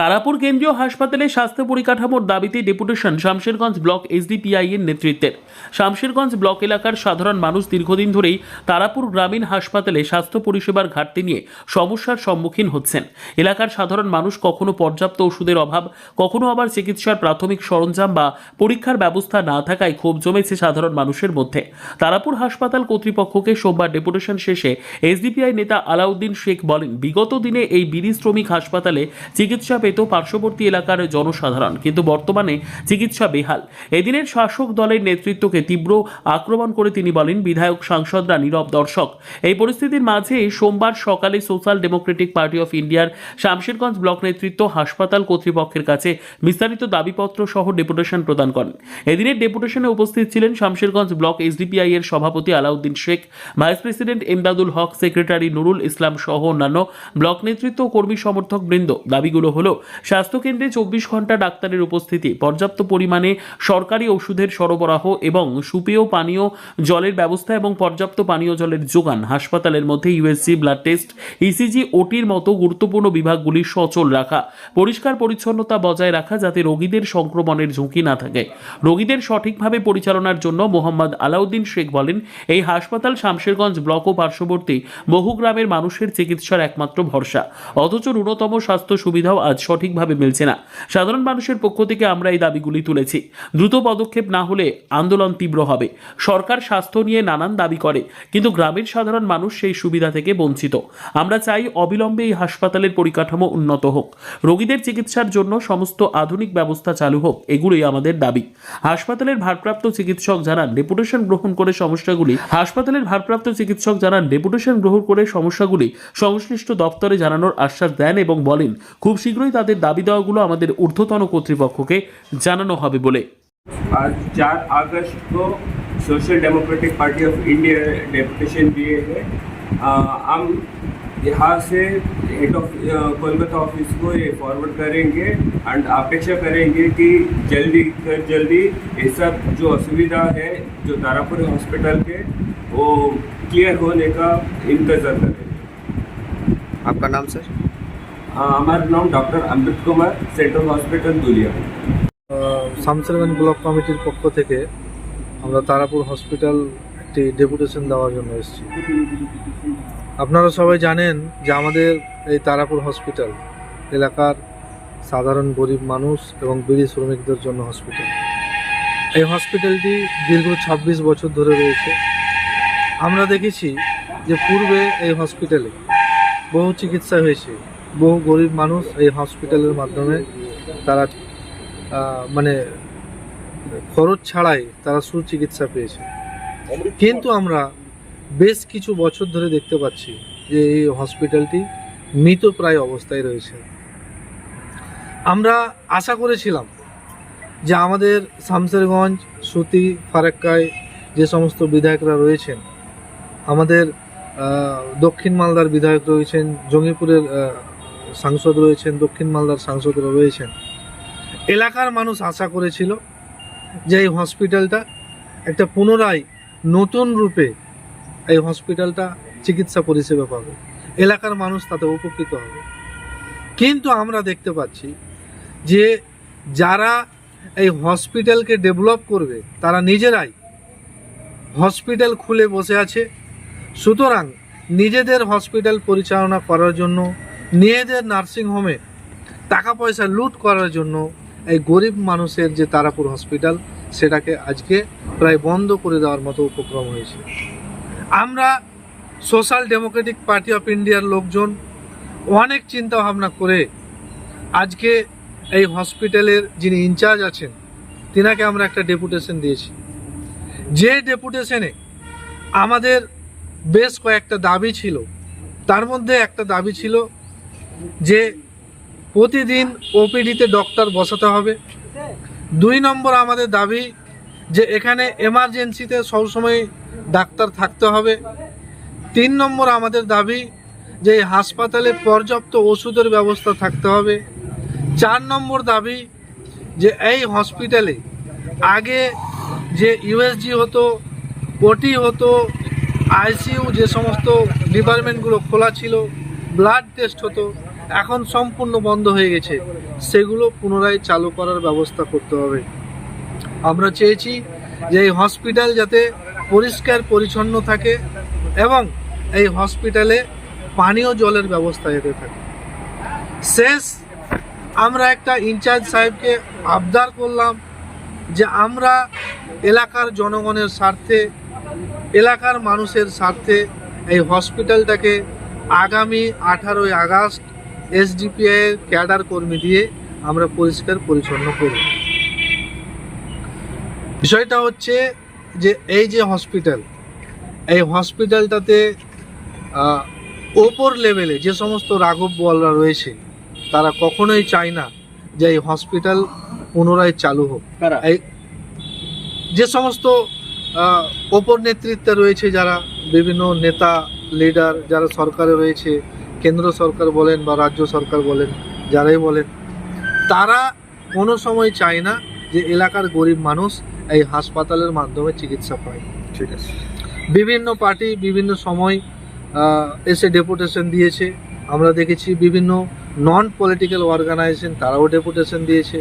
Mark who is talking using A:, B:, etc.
A: তারাপুর কেন্দ্রীয় হাসপাতালে স্বাস্থ্য পরিকাঠামোর দাবিতে ডেপুটেশন শামশেরগঞ্জ ব্লক এসডিপিআই এর নেতৃত্বের। শামশেরগঞ্জ ব্লক এলাকার সাধারণ মানুষ দীর্ঘদিন ধরেই তারাপুর গ্রামীণ হাসপাতালে স্বাস্থ্য পরিষেবার ঘাটতি নিয়ে সমস্যার সম্মুখীন হচ্ছেন। এলাকার সাধারণ মানুষ কখনো পর্যাপ্ত ওষুধের অভাব, কখনো আবার চিকিৎসার প্রাথমিক সরঞ্জাম বা পরীক্ষার ব্যবস্থা না থাকায় ক্ষোভ জমেছে সাধারণ মানুষের মধ্যে। তারাপুর হাসপাতাল কর্তৃপক্ষকে সোমবার ডেপুটেশন শেষে এসডিপিআই নেতা আলাউদ্দিন শেখ বলেন, বিগত দিনে এই বিড়ি শ্রমিক হাসপাতালে চিকিৎসা পেত পার্শ্ববর্তী এলাকার জনসাধারণ, কিন্তু বর্তমানে চিকিৎসা বেহাল। এদিনের শাসক দলের নেতৃত্বকে তীব্র আক্রমণ করে তিনি বলেন, বিধায়ক সাংসদরা নীরব দর্শক। এই পরিস্থিতির মাঝে সোমবার সকালে সোশ্যাল ডেমোক্রেটিক পার্টি অফ ইন্ডিয়ার শামশেরগঞ্জ ব্লক নেতৃত্ব হাসপাতাল কর্তৃপক্ষের কাছে বিস্তারিত দাবিপত্র সহ ডেপুটেশন প্রদান করেন। এদিনের ডেপুটেশনে উপস্থিত ছিলেন শামশেরগঞ্জ ব্লক এসডিপিআই এর সভাপতি Alauddin Sheikh, vice president Emdadul Haq, secretary Nurul Islam সহ অন্যান্য ব্লক নেতৃত্ব কর্মী সমর্থক বৃন্দ দাবিগুলো হলো স্বাস্থ্যকেন্দ্রে চব্বিশ ঘণ্টা ডাক্তারের উপস্থিতি। পর্যাপ্ত পরিমাণে সরকারি ওষুধের সরবরাহ এবং সুপেয় পানীয় জলের ব্যবস্থা এবং পর্যাপ্ত পানীয় জলের যোগান। হাসপাতালের মধ্যে ইউএসজি ব্লাড টেস্ট ইসিজি ওটির মতো গুরুত্বপূর্ণ বিভাগগুলি সচল রাখা, পরিষ্কার পরিচ্ছন্নতা বজায় রাখা যাতে রোগীদের সংক্রমণের ঝুঁকি না থাকে। রোগীদের সঠিকভাবে পরিচালনার জন্য মোহাম্মদ আলাউদ্দিন শেখ বলেন, এই হাসপাতাল শামশেরগঞ্জ ব্লক ও পার্শ্ববর্তী বহু গ্রামের মানুষের চিকিৎসার একমাত্র ভরসা। অথচ ন্যূনতম স্বাস্থ্য সুবিধাও আজ সঠিকভাবে মিলছে না। সাধারণ মানুষের পক্ষ থেকে আমরা এই দাবিগুলি তুলেছি। দ্রুত পদক্ষেপ না হলে আন্দোলন তীব্র হবে। সরকার স্বাস্থ্য নিয়ে নানান দাবি করে, কিন্তু গ্রামের সাধারণ মানুষ সেই সুবিধা থেকে বঞ্চিত। আমরা চাই অবিলম্বে এই হাসপাতালের পরিকাঠামো উন্নত হোক। রোগীদের চিকিৎসার জন্য সমস্ত আধুনিক ব্যবস্থা চালু হোক, এগুলোই আমাদের দাবি। হাসপাতালের ভারপ্রাপ্ত চিকিৎসক জানান ডেপুটেশন গ্রহণ করে সমস্যাগুলি হাসপাতালের ভারপ্রাপ্ত চিকিৎসক জানান ডেপুটেশন গ্রহণ করে সমস্যাগুলি সংশ্লিষ্ট দপ্তরে জানানোর আশ্বাস দেন এবং বলেন, খুব শীঘ্রই তাদের দাবি দেওয়াগুলো আমাদের ঊর্ধ্বতন কর্তৃপক্ষকে জানানো হবে বলে
B: आज चार अगस्त को Social Democratic Party of India deputation दिए हैं अ, हम यहाँ से हेड ऑफ कोलकाता ऑफिस को ये फॉरवर्ड करेंगे एंड अपेक्षा करेंगे कि जल्दी कर जल्दी ये सब जो असुविधा है जो तारापुर हॉस्पिटल के वो क्लियर होने का इंतज़ार करें
C: आपका नाम सर
B: আমার নাম doctor Amrit Kumar, central hospital Dulia.
D: Shamsherganj block কমিটির পক্ষ থেকে আমরা তারাপুর হসপিটাল একটি ডেপুটেশন দেওয়ার জন্য এসেছি। আপনারা সবাই জানেন যে আমাদের এই তারাপুর হসপিটাল এলাকার সাধারণ গরিব মানুষ এবং বিড়ি শ্রমিকদের জন্য হসপিটাল। এই হসপিটালটি দীর্ঘ ২৬ বছর ধরে রয়েছে। আমরা দেখেছি যে পূর্বে এই হসপিটালে বহু চিকিৎসা হয়েছে। বহু গরিব মানুষ এই হসপিটালের মাধ্যমে তারা মানে খরচ ছাড়াই তারা সুচিকিৎসা পেয়েছে। কিন্তু আমরা বেশ কিছু বছর ধরে দেখতে পাচ্ছি যে এই হসপিটালটি মৃতপ্রায় অবস্থায় রয়েছে। আমরা আশা করেছিলাম যে আমাদের শামসেরগঞ্জ, সুতি, ফারাক্কায় যে সমস্ত বিধায়করা রয়েছেন, আমাদের দক্ষিণ মালদার বিধায়ক রয়েছেন, জঙ্গিপুরের সাংসদ রয়েছেন, দক্ষিণ মালদার সাংসদরা রয়েছেন। এলাকার মানুষ আশা করেছিল যে এই হসপিটালটা একটা পুনরায় নতুন রূপে এই হসপিটালটা চিকিৎসা পরিষেবা পাবে। এলাকার মানুষ তাতে উপকৃত হবে। কিন্তু আমরা দেখতে পাচ্ছি যে যারা এই হসপিটালকে ডেভেলপ করবে, তারা নিজেরাই হসপিটাল খুলে বসে আছে। সুতরাং নিজেদের হসপিটাল পরিচালনা করার জন্য নিজেদের নার্সিংহোমে টাকা পয়সা লুট করার জন্য এই গরিব মানুষের যে তারাপুর হসপিটাল সেটাকে আজকে প্রায় বন্ধ করে দেওয়ার মতো উপক্রম হয়েছে। আমরা সোশ্যাল ডেমোক্রেটিক পার্টি অফ ইন্ডিয়ার লোকজন অনেক চিন্তা ভাবনা করে আজকে এই হসপিটালের যিনি ইনচার্জ আছেন, তিনাকে আমরা একটা ডেপুটেশন দিয়েছি। যে ডেপুটেশনে আমাদের বেশ কয়েকটা দাবি ছিল, তার মধ্যে একটা দাবি ছিল যে প্রতিদিন ওপিডিতে ডক্টর বসাতে হবে। দুই নম্বর আমাদের দাবি যে এখানে এমার্জেন্সিতে সবসময় ডাক্তার থাকতে হবে। তিন নম্বর আমাদের দাবি যে হাসপাতালে পর্যাপ্ত ওষুধের ব্যবস্থা থাকতে হবে। চার নম্বর দাবি যে এই হসপিটালে আগে যে ইউএসজি হতো ওটি হতো আইসিইউ যে সমস্ত ডিপার্টমেন্টগুলো খোলা ছিল ব্লাড টেস্ট হতো এখন সম্পূর্ণ বন্ধ হয়ে গেছে। সেগুলো পুনরায় চালু করার ব্যবস্থা করতে হবে। আমরা চেয়েছি যে এই হসপিটাল যাতে পরিষ্কার, পরিচ্ছন্ন থাকে এবং এই হসপিটালে পানীয় জলের ব্যবস্থা যাতে থাকে। শেষ আমরা একটা ইনচার্জ সাহেবকে আবদার করলাম যে আমরা এলাকার জনগণের স্বার্থে, এলাকার মানুষের স্বার্থে এই হসপিটালটাকে আগামী আঠারোই আগস্ট এসডিপিআই ক্যাডার কর্মী দিয়ে আমরা পরিষ্কার পরিচ্ছন্ন করব। বিষয়টা হচ্ছে যে এই যে হসপিটাল এই হসপিটালটাতে ওপর লেভেলে যে সমস্ত রাঘব বলরা রয়েছে তারা কখনোই চায় না যে এই হসপিটাল পুনরায় চালু হোক। এই যে সমস্ত ওপর নেতৃত্বে রয়েছে যারা বিভিন্ন নেতা লিডার যারা সরকারে রয়েছে কেন্দ্র সরকার বলেন বা রাজ্য সরকার বলেন যারাই বলেন তারা কোনো সময় চায় না যে এলাকার গরিব মানুষ এই হাসপাতালের মাধ্যমে চিকিৎসা পায়।
C: ঠিক আছে।
D: বিভিন্ন পার্টি বিভিন্ন সময় এসে ডেপুটেশন দিয়েছে। আমরা দেখেছি বিভিন্ন নন পলিটিক্যাল অর্গানাইজেশন তারাও ডেপুটেশন দিয়েছে।